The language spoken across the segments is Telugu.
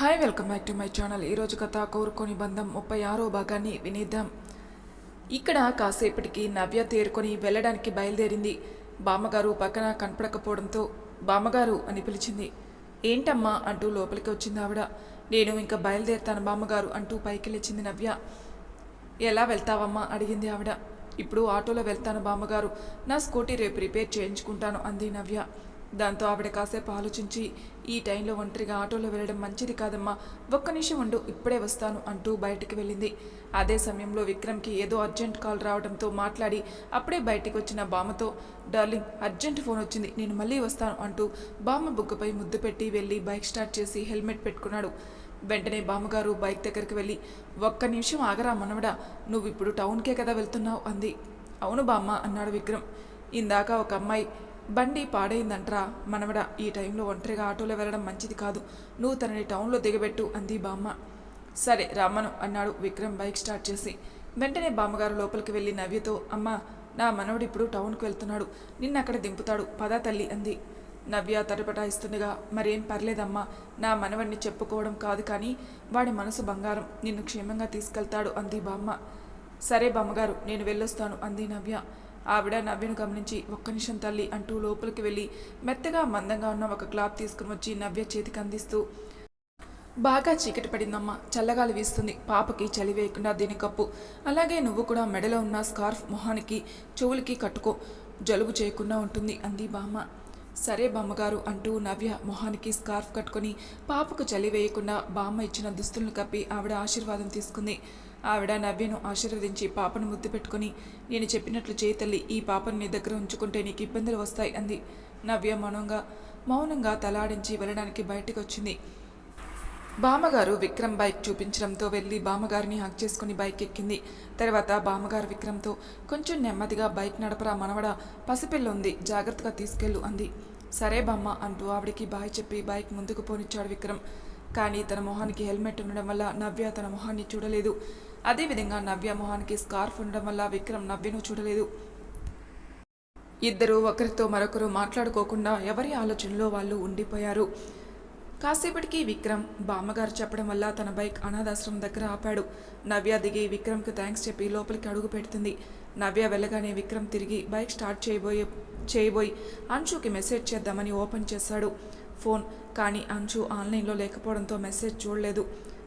Hi welcome back to my channel. ఈరోజు కథ కోరుకొని బంధం ముప్పై ఆరో భాగాన్ని వినేద్దాం. ఇక్కడ కాసేపటికి నవ్య తేరుకొని వెళ్ళడానికి బయలుదేరింది. బామ్మగారు పక్కన కనపడకపోవడంతో బామ్మగారు అని పిలిచింది. ఏంటమ్మా అంటూ లోపలికి వచ్చింది ఆవిడ. నేను ఇంకా బయలుదేరుతాను బామ్మగారు అంటూ పైకి లేచింది నవ్య. ఎలా వెళ్తావమ్మా? అడిగింది ఆవిడ. ఇప్పుడు ఆటోలో వెళ్తాను బామ్మగారు. నా స్కూటీ రేపు రిపేర్ చేయించుకుంటాను అంది నవ్య. దాంతో ఆవిడ కాసేపు ఆలోచించి ఈ టైంలో ఒంటరిగా ఆటోలో వెళ్ళడం మంచిది కాదమ్మా. ఒక్క నిమిషం ఉండు ఇప్పుడే వస్తాను అంటూ బయటికి వెళ్ళింది. అదే సమయంలో విక్రమ్కి ఏదో అర్జెంట్ కాల్ రావడంతో మాట్లాడి అప్పుడే బయటికి వచ్చిన బామ్మతో డార్లింగ్ అర్జెంట్ ఫోన్ వచ్చింది నేను మళ్ళీ వస్తాను అంటూ బామ్మ బుగ్గపై ముద్దు పెట్టి వెళ్ళి బైక్ స్టార్ట్ చేసి హెల్మెట్ పెట్టుకున్నాడు. వెంటనే బామ్మగారు బైక్ దగ్గరికి వెళ్ళి ఒక్క నిమిషం ఆగరా మనవడా నువ్వు ఇప్పుడు టౌన్కే కదా వెళ్తున్నావు అంది. అవును బామ్మ అన్నాడు విక్రమ్. ఇందాక ఒక అమ్మాయి బండి పాడైందంట్రా మనవడా. ఈ టైంలో ఒంటరిగా ఆటోలో వెళ్ళడం మంచిది కాదు. నువ్వు తనని టౌన్లో దిగబెట్టు అంది బామ్మ. సరే రమ్మను అన్నాడు విక్రమ్ బైక్ స్టార్ట్ చేసి. వెంటనే బామ్మగారు లోపలికి వెళ్ళి నవ్యతో అమ్మా నా మనవడు ఇప్పుడు టౌన్కి వెళ్తున్నాడు. నిన్న అక్కడ దింపుతాడు. పదా తల్లి అంది. నవ్య తటపటాయిస్తుండగా మరేం పర్లేదమ్మా. నా మనవడిని చెప్పుకోవడం కాదు కానీ వాడి మనసు బంగారం. నిన్ను క్షేమంగా తీసుకెళ్తాడు అంది బామ్మ. సరే బామ్మగారు నేను వెళ్ళొస్తాను అంది నవ్య. ఆవిడ నవ్యను గమనించి ఒక్క నిమిషం తల్లి అంటూ లోపలికి వెళ్ళి మెత్తగా మందంగా ఉన్న ఒక క్లాత్ తీసుకుని వచ్చి నవ్య చేతికి అందిస్తూ బాగా చీకటి పడిందమ్మా చల్లగాలి వీస్తుంది పాపకి చలి వేయకుండా దీని కప్పు. అలాగే నువ్వు కూడా మెడలో ఉన్న స్కార్ఫ్ మొహానికి చెవులకి కట్టుకో జలుబు చేయకుండా ఉంటుంది అంది బామ్మ. సరే బామ్మగారు అంటూ నవ్య మొహానికి స్కార్ఫ్ కట్టుకొని పాపకు చలి వేయకుండా బామ్మ ఇచ్చిన దుస్తులను కప్పి ఆవిడ ఆశీర్వాదం తీసుకుంది. ఆవిడ నవ్యను ఆశీర్వదించి పాపను ముద్దు పెట్టుకొని నేను చెప్పినట్లు చేయతల్లి ఈ పాపను నీ దగ్గర ఉంచుకుంటే నీకు ఇబ్బందులు వస్తాయి అంది. నవ్య మౌనంగా మౌనంగా తలాడించి వెళ్ళడానికి బయటికి వచ్చింది బామ్మగారు విక్రమ్ బైక్ చూపించడంతో వెళ్ళి బామ్మగారిని హక్ చేసుకుని బైక్ ఎక్కింది తర్వాత బామ్మగారు విక్రమ్తో కొంచెం నెమ్మదిగా బైక్ నడపరా మనవడ పసిపిల్ల ఉంది జాగ్రత్తగా తీసుకెళ్ళు అంది. సరే బామ్మ అంటూ ఆవిడికి బాయ్ చెప్పి బైక్ ముందుకు పోనిచ్చాడు విక్రమ్. కానీ తన మొహానికి హెల్మెట్ ఉండడం వల్ల నవ్య తన మొహాన్ని చూడలేదు. అదేవిధంగా నవ్య మొహానికి స్కార్ఫ్ ఉండడం వల్ల విక్రమ్ నవ్యను చూడలేదు. ఇద్దరు ఒకరితో మరొకరు మాట్లాడుకోకుండా ఎవరి ఆలోచనలో వాళ్ళు ఉండిపోయారు. కాసేపటికి విక్రమ్ బామ్మగారు చెప్పడం వల్ల తన బైక్ అనాథాశ్రమం దగ్గర ఆపాడు. నవ్య దిగి విక్రమ్కి థ్యాంక్స్ చెప్పి లోపలికి అడుగు పెడుతుంది. నవ్య వెళ్ళగానే విక్రమ్ తిరిగి బైక్ స్టార్ట్ చేయబోయే చేయబోయి అంశుకి మెసేజ్ చేద్దామని ఓపెన్ చేశాడు. ఫోన్ కానీ అంశు ఆన్లైన్లో లేకపోవడంతో మెసేజ్ చూడలేదు.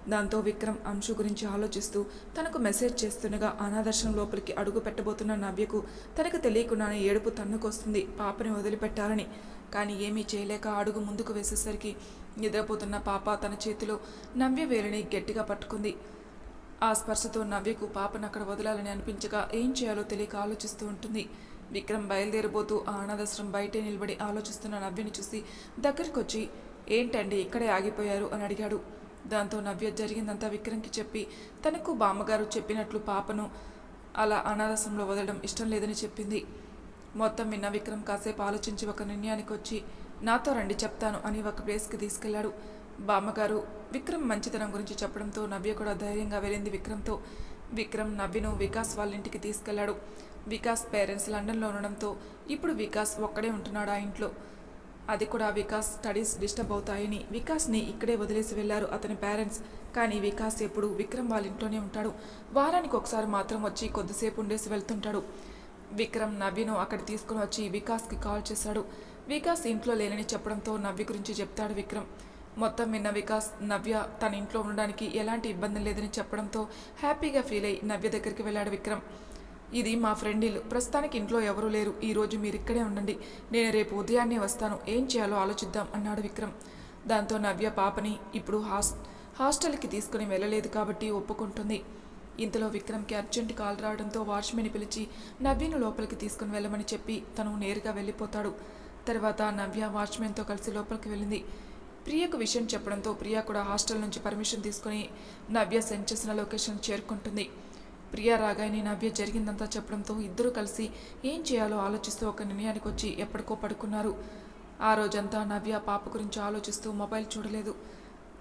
దాంతో విక్రమ్ అంశు గురించి ఆలోచిస్తూ తనకు మెసేజ్ చేస్తుండగా అనాదర్శనం లోపలికి అడుగు పెట్టబోతున్న నవ్యకు తనకు తెలియకుండానే ఏడుపు తన్నుకొస్తుంది. పాపని వదిలిపెట్టాలని. కానీ ఏమీ చేయలేక అడుగు ముందుకు వేసేసరికి నిద్రపోతున్న పాప తన చేతిలో నవ్య వేలిని గట్టిగా పట్టుకుంది. ఆ స్పర్శతో నవ్యకు పాపను అక్కడ వదలాలని అనిపించగా ఏం చేయాలో తెలియక ఆలోచిస్తూ ఉంటుంది. విక్రమ్ బయలుదేరిపోతూ ఆ అనాథాశ్రమం బయటే నిలబడి ఆలోచిస్తున్న నవ్యని చూసి దగ్గరికి వచ్చి ఏంటండి ఇక్కడే ఆగిపోయారు? అని అడిగాడు. దాంతో నవ్య జరిగిందంతా విక్రమ్కి చెప్పి తనకు బామ్మగారు చెప్పినట్లు పాపను అలా అనాథాశ్రమంలో వదలడం ఇష్టం లేదని చెప్పింది. మొత్తం విన్న విక్రమ్ కాసేపు ఆలోచించి ఒక నిర్ణయానికి వచ్చి నాతో రండి చెప్తాను అని ఒక ప్లేస్కి తీసుకెళ్ళాడు బామ్మగారు విక్రమ్ మంచితనం గురించి చెప్పడంతో నవ్య కూడా ధైర్యంగా వెళ్ళింది విక్రమ్తో. విక్రమ్ నవ్యను వికాస్ వాళ్ళ ఇంటికి తీసుకెళ్ళాడు వికాస్ పేరెంట్స్ లండన్లో ఉండడంతో ఇప్పుడు వికాస్ ఒక్కడే ఉంటున్నాడు ఆ ఇంట్లో. అది కూడా వికాస్ స్టడీస్ డిస్టర్బ్ అవుతాయని వికాస్ని ఇక్కడే వదిలేసి వెళ్ళారు అతని పేరెంట్స్. కానీ వికాస్ ఎప్పుడు విక్రమ్ వాళ్ళ ఇంట్లోనే ఉంటాడు. వారానికి ఒకసారి మాత్రం వచ్చి కొద్దిసేపు ఉండేసి వెళ్తుంటాడు. విక్రమ్ నవ్యను అక్కడ తీసుకుని వచ్చి వికాస్కి కాల్ చేశాడు. వికాస్ ఇంట్లో లేనని చెప్పడంతో నవ్య గురించి చెప్తాడు విక్రమ్. మొత్తం విన్న వికాస్ నవ్య తన ఇంట్లో ఉండడానికి ఎలాంటి ఇబ్బంది లేదని చెప్పడంతో హ్యాపీగా ఫీల్ అయ్యి నవ్య దగ్గరికి వెళ్ళాడు విక్రమ్. ఇది మా ఫ్రెండ్ ఇల్లు ప్రస్తుతానికి ఇంట్లో ఎవరూ లేరు. ఈరోజు మీరు ఇక్కడే ఉండండి. నేను రేపు ఉదయాన్నే వస్తాను. ఏం చేయాలో ఆలోచిద్దాం అన్నాడు విక్రమ్. దాంతో నవ్య పాపని ఇప్పుడు హాస్ హాస్టల్కి తీసుకుని వెళ్ళలేదు కాబట్టి ఒప్పుకుంటుంది. ఇంతలో విక్రమ్కి అర్జెంట్ కాల్ రావడంతో వాచ్మెన్ పిలిచి నవ్యను లోపలికి తీసుకుని వెళ్ళమని చెప్పి తను నేరుగా వెళ్ళిపోతాడు. తర్వాత నవ్య వాచ్మెన్తో కలిసి లోపలికి వెళ్ళింది. ప్రియకు విషయం చెప్పడంతో ప్రియ కూడా హాస్టల్ నుంచి పర్మిషన్ తీసుకుని నవ్య సెండ్ చేసిన లొకేషన్ చేరుకుంటుంది. ప్రియ రాగానే నవ్య జరిగిందంతా చెప్పడంతో ఇద్దరూ కలిసి ఏం చేయాలో ఆలోచిస్తూ ఒక నిర్ణయానికి వచ్చి ఎప్పటికో పడుకున్నారు. ఆ రోజంతా నవ్య పాప గురించి ఆలోచిస్తూ మొబైల్ చూడలేదు.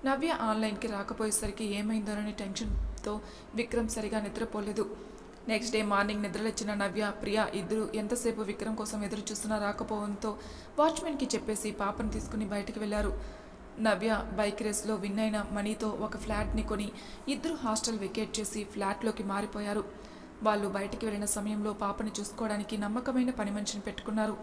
నవ్య ఆన్లైన్కి రాకపోయేసరికి ఏమైందోనని టెన్షన్తో విక్రమ్ సరిగా నిద్రపోలేదు. నెక్స్ట్ డే మార్నింగ్ నిద్రలేచిన నవ్య ప్రియ ఇద్దరు ఎంతసేపు విక్రమ్ కోసం ఎదురు చూస్తున్నా రాకపోవడంతో వాచ్మెన్కి చెప్పేసి పాపను తీసుకుని బయటకు వెళ్ళారు. నవ్య బైక్ రేస్లో విన్ అయిన మనీతో ఒక ఫ్లాట్ని కొని ఇద్దరు హాస్టల్ వెకేట్ చేసి ఫ్లాట్లోకి మారిపోయారు. వాళ్ళు బయటికి వెళ్ళిన సమయంలో పాపని చూసుకోవడానికి నమ్మకమైన పని మనిషిని పెట్టుకున్నారు.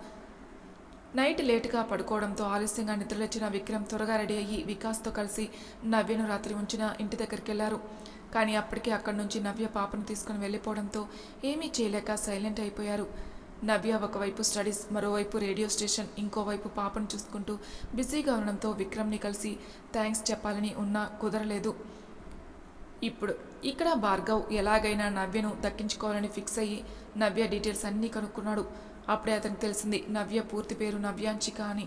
నైట్ లేటుగా పడుకోవడంతో ఆలస్యంగా నిద్రలేచిన విక్రమ్ త్వరగా రెడీ అయ్యి వికాస్తో కలిసి నవ్యను రాత్రి ఉంచిన ఇంటి దగ్గరికి వెళ్ళారు కానీ అప్పటికే అక్కడి నుంచి నవ్య పాపను తీసుకుని వెళ్ళిపోవడంతో ఏమీ చేయలేక సైలెంట్ అయిపోయారు. నవ్య ఒకవైపు స్టడీస్ మరోవైపు రేడియో స్టేషన్ ఇంకోవైపు పాపను చూసుకుంటూ బిజీగా ఉండడంతో విక్రమ్ని కలిసి థ్యాంక్స్ చెప్పాలని ఉన్నా కుదరలేదు. ఇప్పుడు ఇక్కడ భార్గవ్ ఎలాగైనా నవ్యను దక్కించుకోవాలని ఫిక్స్ అయ్యి నవ్య డీటెయిల్స్ అన్నీ కనుక్కున్నాడు. అప్పుడే అతనికి తెలిసింది నవ్య పూర్తి పేరు నవ్యాంచిక అని.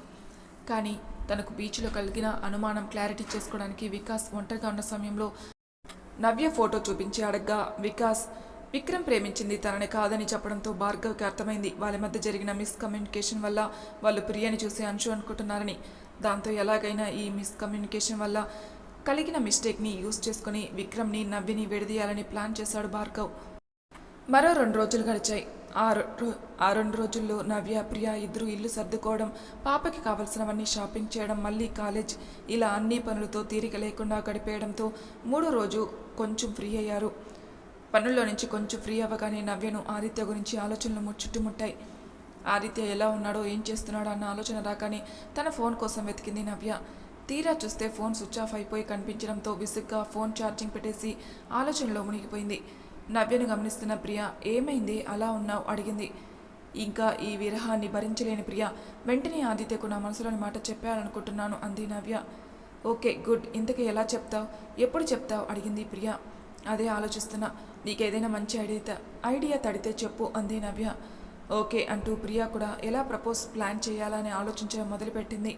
కానీ తనకు బీచ్లో కలిగిన అనుమానం క్లారిటీ చేసుకోవడానికి వికాస్ ఒంటరిగా ఉన్న సమయంలో నవ్య ఫోటో చూపించి అడగ్గా వికాస్ విక్రమ్ ప్రేమించింది తనని కాదని చెప్పడంతో భార్గవ్కి అర్థమైంది. వాళ్ళ మధ్య జరిగిన మిస్కమ్యూనికేషన్ వల్ల వాళ్ళు ప్రియని చూసి అంశు అనుకుంటున్నారని. దాంతో ఎలాగైనా ఈ మిస్కమ్యూనికేషన్ వల్ల కలిగిన మిస్టేక్ని యూజ్ చేసుకుని విక్రమ్ని నవ్విని విడదీయాలని ప్లాన్ చేశాడు భార్గవ్. మరో రెండు రోజులు గడిచాయి. ఆ రో- ఆ రెండు రోజుల్లో నవ్య ప్రియ ఇద్దరు ఇల్లు సర్దుకోవడం పాపకి కావలసినవన్నీ షాపింగ్ చేయడం మళ్ళీ కాలేజ్ ఇలా అన్ని పనులతో తీరిక లేకుండా గడిపేయడంతో మూడో రోజు కొంచెం ఫ్రీ అయ్యారు. పనుల్లో నుంచి కొంచెం ఫ్రీ అవ్వగానే నవ్యను ఆదిత్య గురించి ఆలోచనలు చుట్టుముట్టాయి. ఆదిత్య ఎలా ఉన్నాడో ఏం చేస్తున్నాడో అన్న ఆలోచన రాగానే తన ఫోన్ కోసం వెతికింది నవ్య. తీరా చూస్తే ఫోన్ స్విచ్ ఆఫ్ అయిపోయి కనిపించడంతో విసుగ్గా ఫోన్ ఛార్జింగ్ పెట్టేసి ఆలోచనలో మునిగిపోయింది. నవ్యను గమనిస్తున్న ప్రియ ఏమైంది? అలా ఉన్నావు? అడిగింది. ఇంకా ఈ విరహాన్ని భరించలేని ప్రియ వెంటనే ఆదిత్యకు నా మనసులోని మాట చెప్పాలనుకుంటున్నాను అంది నవ్య. Okay good. ఇంతకీ ఎలా చెప్తావు? ఎప్పుడు చెప్తావు? అడిగింది ప్రియ. అదే ఆలోచిస్తున్నా. నీకేదైనా మంచి ఐడియా ఐడియా తడితే చెప్పు అంది నవ్య. ఓకే అంటూ ప్రియా కూడా ఎలా ప్రపోజ్ ప్లాన్ చేయాలని ఆలోచించడం మొదలుపెట్టింది.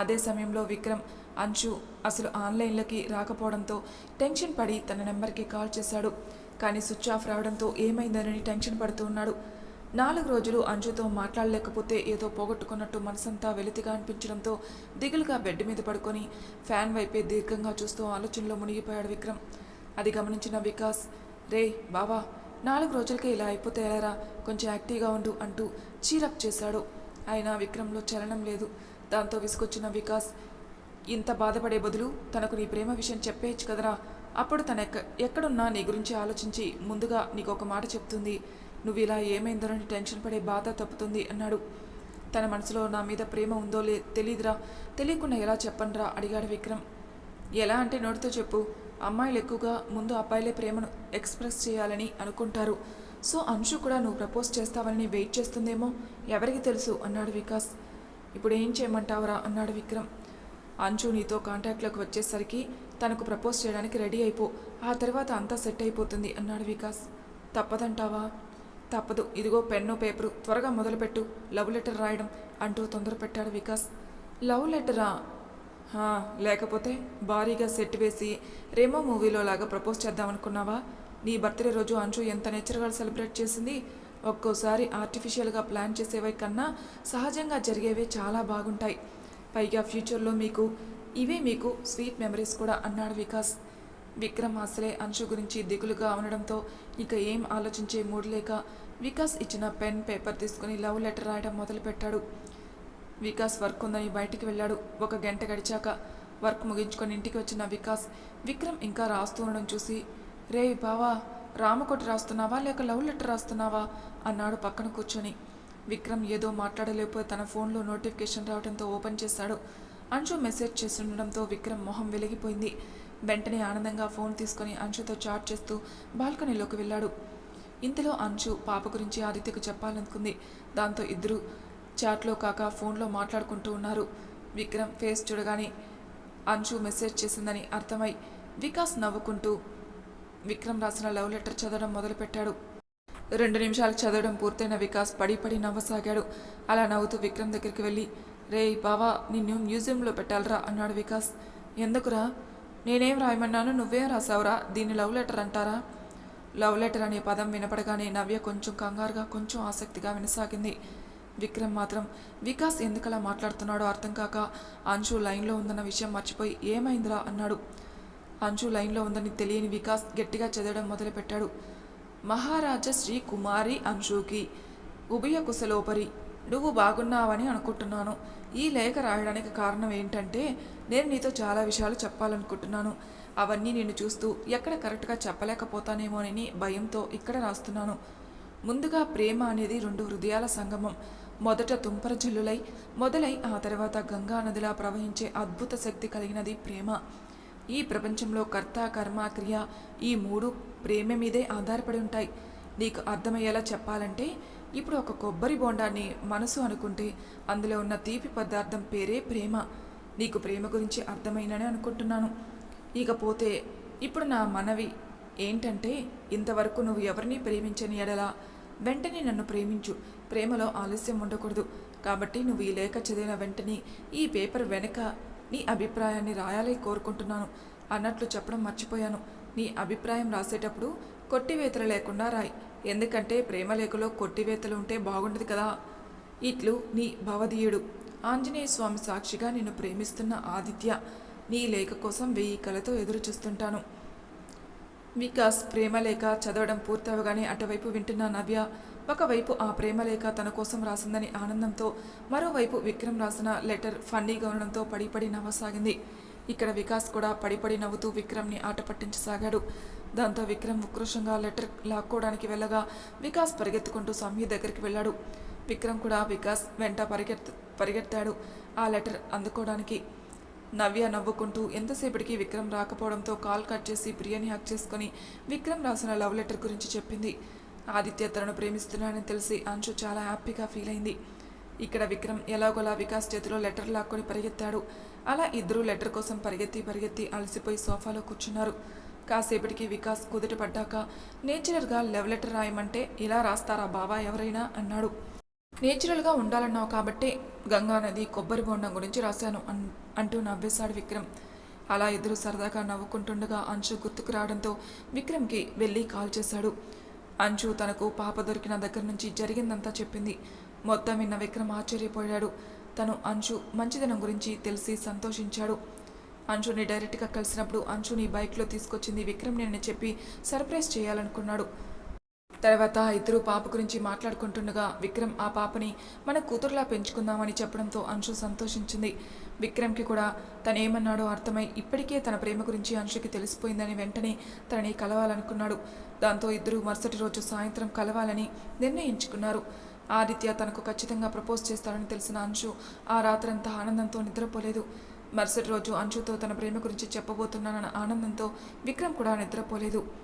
అదే సమయంలో విక్రమ్ అంశు అసలు ఆన్లైన్లోకి రాకపోవడంతో టెన్షన్ పడి తన నెంబర్కి కాల్ చేశాడు. కానీ స్విచ్ ఆఫ్ రావడంతో ఏమైందనని టెన్షన్ పడుతూ ఉన్నాడు. నాలుగు రోజులు అంజుతో మాట్లాడలేకపోతే ఏదో పోగొట్టుకున్నట్టు మనసంతా వెలితిగా అనిపించడంతో దిగులుగా బెడ్ మీద పడుకొని ఫ్యాన్ వైపే దీర్ఘంగా చూస్తూ ఆలోచనలో మునిగిపోయాడు విక్రమ్. అది గమనించిన వికాస్ రే బావా నాలుగు రోజులకే ఇలా అయిపోతే ఎలారా కొంచెం యాక్టివ్గా ఉండు అంటూ చీరప్ చేశాడు. ఆయన విక్రమ్లో చలనం లేదు. దాంతో విసుకొచ్చిన వికాస్ ఇంత బాధపడే బదులు తనకు నీ ప్రేమ విషయం చెప్పేయచ్చు కదరా? అప్పుడు తన ఎక్క ఎక్కడున్నా నీ గురించి ఆలోచించి ముందుగా నీకు ఒక మాట చెప్తుంది. నువ్వు ఇలా ఏమైందోనని టెన్షన్ పడే బాధ తప్పుతుంది అన్నాడు. తన మనసులో నా మీద ప్రేమ ఉందో లే తెలీదురా. తెలియకుండా ఎలా చెప్పనరా? అడిగాడు విక్రమ్. ఎలా అంటే నోటితో చెప్పు. అమ్మాయిలు ఎక్కువగా ముందు అబ్బాయిలే ప్రేమను ఎక్స్ప్రెస్ చేయాలని అనుకుంటారు. సో అంశు కూడా నువ్వు ప్రపోజ్ చేస్తావని వెయిట్ చేస్తుందేమో? ఎవరికి తెలుసు? అన్నాడు వికాస్. ఇప్పుడు ఏం చేయమంటావురా? అన్నాడు విక్రమ్. అంజు నీతో కాంటాక్ట్లోకి వచ్చేసరికి తనకు ప్రపోజ్ చేయడానికి రెడీ అయిపో. ఆ తర్వాత అంతా సెట్ అయిపోతుంది అన్నాడు వికాస్. తప్పదంటావా? తప్పదు. ఇదిగో పెన్ను పేపరు. త్వరగా మొదలుపెట్టు. లవ్ లెటర్ రాయడం అంటూ తొందర పెట్టాడు వికాస్. లవ్ లెటరా? లేకపోతే భారీగా సెట్ వేసి రేమో మూవీలో లాగా ప్రపోజ్ చేద్దామనుకున్నావా? నీ బర్త్డే రోజు అంశు ఎంత నేచర్గా సెలబ్రేట్ చేసింది? ఒక్కోసారి ఆర్టిఫిషియల్గా ప్లాన్ చేసేవే కన్నా సహజంగా జరిగేవే చాలా బాగుంటాయి. పైగా ఫ్యూచర్లో మీకు ఇవే మీకు స్వీట్ మెమరీస్ కూడా అన్నాడు వికాస్. విక్రమ్ అసలే అంశు గురించి దిగులుగా ఉండడంతో ఇక ఏం ఆలోచించే మూడు లేక వికాస్ ఇచ్చిన పెన్ పేపర్ తీసుకుని లవ్ లెటర్ రాయడం మొదలుపెట్టాడు. వికాస్ వర్క్ ఉందని బయటికి వెళ్ళాడు. ఒక గంట గడిచాక వర్క్ ముగించుకొని ఇంటికి వచ్చిన వికాస్ విక్రమ్ ఇంకా రాస్తూ ఉండడం చూసి రే బావా రామకోటి రాస్తున్నావా? లేక లవ్ లెటర్ రాస్తున్నావా? అన్నాడు పక్కన కూర్చొని. విక్రమ్ ఏదో మాట్లాడలేకపోతే తన ఫోన్లో నోటిఫికేషన్ రావడంతో ఓపెన్ చేశాడు. అంశు మెసేజ్ చేస్తుండడంతో విక్రమ్ మొహం వెలిగిపోయింది. వెంటనే ఆనందంగా ఫోన్ తీసుకొని అంశుతో చాట్ చేస్తూ బాల్కనీలోకి వెళ్ళాడు. ఇంతలో అంశు పాప గురించి ఆదిత్యకు చెప్పాలనుకుంది. దాంతో ఇద్దరు చాట్లో కాక ఫోన్లో మాట్లాడుకుంటూ ఉన్నారు. విక్రమ్ ఫేస్ చూడగానే అంశు మెసేజ్ చేసిందని అర్థమై వికాస్ నవ్వుకుంటూ విక్రమ్ రాసిన లవ్ లెటర్ చదవడం మొదలుపెట్టాడు. రెండు నిమిషాలు చదవడం పూర్తయిన వికాస్ పడి పడి నవ్వసాగాడు. అలా నవ్వుతూ విక్రమ్ దగ్గరికి వెళ్ళి రే బావా నిన్ను మ్యూజియంలో పెట్టాలరా అన్నాడు వికాస్. ఎందుకురా? నేనేం రాయమన్నాను? నువ్వేం రాసావురా? దీన్ని లవ్ లెటర్ అంటారా? లవ్ లెటర్ అనే పదం వినపడగానే నవ్య కొంచెం కంగారుగా కొంచెం ఆసక్తిగా వినసాగింది. విక్రమ్ మాత్రం వికాస్ ఎందుకలా మాట్లాడుతున్నాడో అర్థం కాక అంశు లైన్లో ఉందన్న విషయం మర్చిపోయి ఏమైందిరా? అన్నాడు. అంశు లైన్లో ఉందని తెలియని వికాస్ గట్టిగా చదవడం మొదలుపెట్టాడు. మహారాజా శ్రీ కుమారి అంశుకి ఉభయ కుశలోపరి నువ్వు బాగున్నావని అనుకుంటున్నాను. ఈ లేఖ రాయడానికి కారణం ఏంటంటే నేను నీతో చాలా విషయాలు చెప్పాలనుకుంటున్నాను. అవన్నీ నేను చూస్తూ ఎక్కడ కరెక్ట్గా చెప్పలేకపోతానేమోనని భయంతో ఇక్కడ రాస్తున్నాను. ముందుగా ప్రేమ అనేది రెండు హృదయాల సంగమం. మొదట తుంపర జల్లులై మొదలై ఆ తర్వాత గంగా నదిలా ప్రవహించే అద్భుత శక్తి కలిగినది ప్రేమ. ఈ ప్రపంచంలో కర్త కర్మ క్రియ ఈ మూడు ప్రేమ మీదే ఆధారపడి ఉంటాయి. నీకు అర్థమయ్యేలా చెప్పాలంటే ఇప్పుడు ఒక కొబ్బరి బోండాన్ని మనసు అనుకుంటే అందులో ఉన్న తీపి పదార్థం పేరే ప్రేమ. నీకు ప్రేమ గురించి అర్థమైనని అనుకుంటున్నాను. ఇకపోతే ఇప్పుడు నా మనవి ఏంటంటే ఇంతవరకు నువ్వు ఎవరిని ప్రేమించని ఎడలా వెంటనే నన్ను ప్రేమించు. ప్రేమలో ఆలస్యం ఉండకూడదు. కాబట్టి నువ్వు ఈ లేఖ చదివిన వెంటనే ఈ పేపర్ వెనక నీ అభిప్రాయాన్ని రాయాలని కోరుకుంటున్నాను. అన్నట్లు చెప్పడం మర్చిపోయాను. నీ అభిప్రాయం రాసేటప్పుడు కొట్టివేతలు లేకుండా రాయి. ఎందుకంటే ప్రేమలేఖలో కొట్టివేతలు ఉంటే బాగుండదు కదా. ఇట్లు నీ భవదీయుడు. ఆంజనేయ స్వామి సాక్షిగా నిన్ను ప్రేమిస్తున్న ఆదిత్య. నీ లేఖ కోసం వెయ్యి కలతో ఎదురు చూస్తుంటాను వికాస్ ప్రేమలేఖ చదవడం పూర్తవగానే అటువైపు వింటున్న నవ్య ఒకవైపు ఆ ప్రేమలేఖ తన కోసం రాసిందని ఆనందంతో మరోవైపు విక్రమ్ రాసిన లెటర్ ఫన్నీగా ఉండడంతో పడిపడి నవ్వసాగింది. ఇక్కడ వికాస్ కూడా పడిపడి నవ్వుతూ విక్రమ్ని ఆట పట్టించసాగాడు. దాంతో విక్రమ్ ఉక్రోషంగా లెటర్ లాక్కోవడానికి వెళ్ళగా వికాస్ పరిగెత్తుకుంటూ సమ్య దగ్గరికి వెళ్ళాడు. విక్రమ్ కూడా వికాస్ వెంట పరిగెత్ పరిగెత్తాడు. ఆ లెటర్ అందుకోవడానికి నవ్య నవ్వుకుంటూ ఎంతసేపటికి విక్రమ్ రాకపోవడంతో కాల్ కట్ చేసి ప్రియని హక్ చేసుకుని విక్రమ్ రాసిన లవ్ లెటర్ గురించి చెప్పింది. ఆదిత్య తనను ప్రేమిస్తున్నాడని తెలిసి అంశు చాలా హ్యాపీగా ఫీల్ అయింది. ఇక్కడ విక్రమ్ ఎలాగోలా వికాస్ చేతిలో లెటర్ లాక్కొని పరిగెత్తాడు. అలా ఇద్దరూ లెటర్ కోసం పరిగెత్తి పరిగెత్తి అలసిపోయి సోఫాలో కూర్చున్నారు. కాసేపటికి వికాస్ కుదుట పడ్డాక నేచురల్గా లవ్ లెటర్ రాయమంటే ఇలా రాస్తారా బాబా ఎవరైనా అన్నాడు. నేచురల్గా ఉండాలన్నావు కాబట్టే గంగా నది కొబ్బరి బొండం గురించి రాశాను అన్ అంటూ నవ్వేశాడు విక్రమ్. అలా ఇద్దరు సరదాగా నవ్వుకుంటుండగా అంశు గుర్తుకు రావడంతో విక్రమ్కి వెళ్ళి కాల్ చేశాడు. అంశు తనకు పాప దొరికిన దగ్గర నుంచి జరిగిందంతా చెప్పింది. మొత్తం విన్న విక్రమ్ ఆశ్చర్యపోయాడు. తను అంశు మంచిదనం గురించి తెలిసి సంతోషించాడు. అంశుని డైరెక్ట్గా కలిసినప్పుడు అంశుని బైక్లో తీసుకొచ్చింది విక్రమ్ నేను చెప్పి సర్ప్రైజ్ చేయాలనుకున్నాడు. తర్వాత ఇద్దరు పాప గురించి మాట్లాడుకుంటుండగా విక్రమ్ ఆ పాపని మన కూతురులా పెంచుకుందామని చెప్పడంతో అంశు సంతోషించింది. విక్రమ్కి కూడా తను ఏమన్నాడో అర్థమై ఇప్పటికే తన ప్రేమ గురించి అంశుకి తెలిసిపోయిందని వెంటనే తనని కలవాలనుకున్నాడు. దాంతో ఇద్దరు మరుసటి రోజు సాయంత్రం కలవాలని నిర్ణయించుకున్నారు. ఆదిత్య తనకు ఖచ్చితంగా ప్రపోజ్ చేస్తాడని తెలిసిన అంశు ఆ రాత్రంతా ఆనందంతో నిద్రపోలేదు. మరుసటి రోజు అంశుతో తన ప్రేమ గురించి చెప్పబోతున్నానన్న ఆనందంతో విక్రమ్ కూడా నిద్రపోలేదు.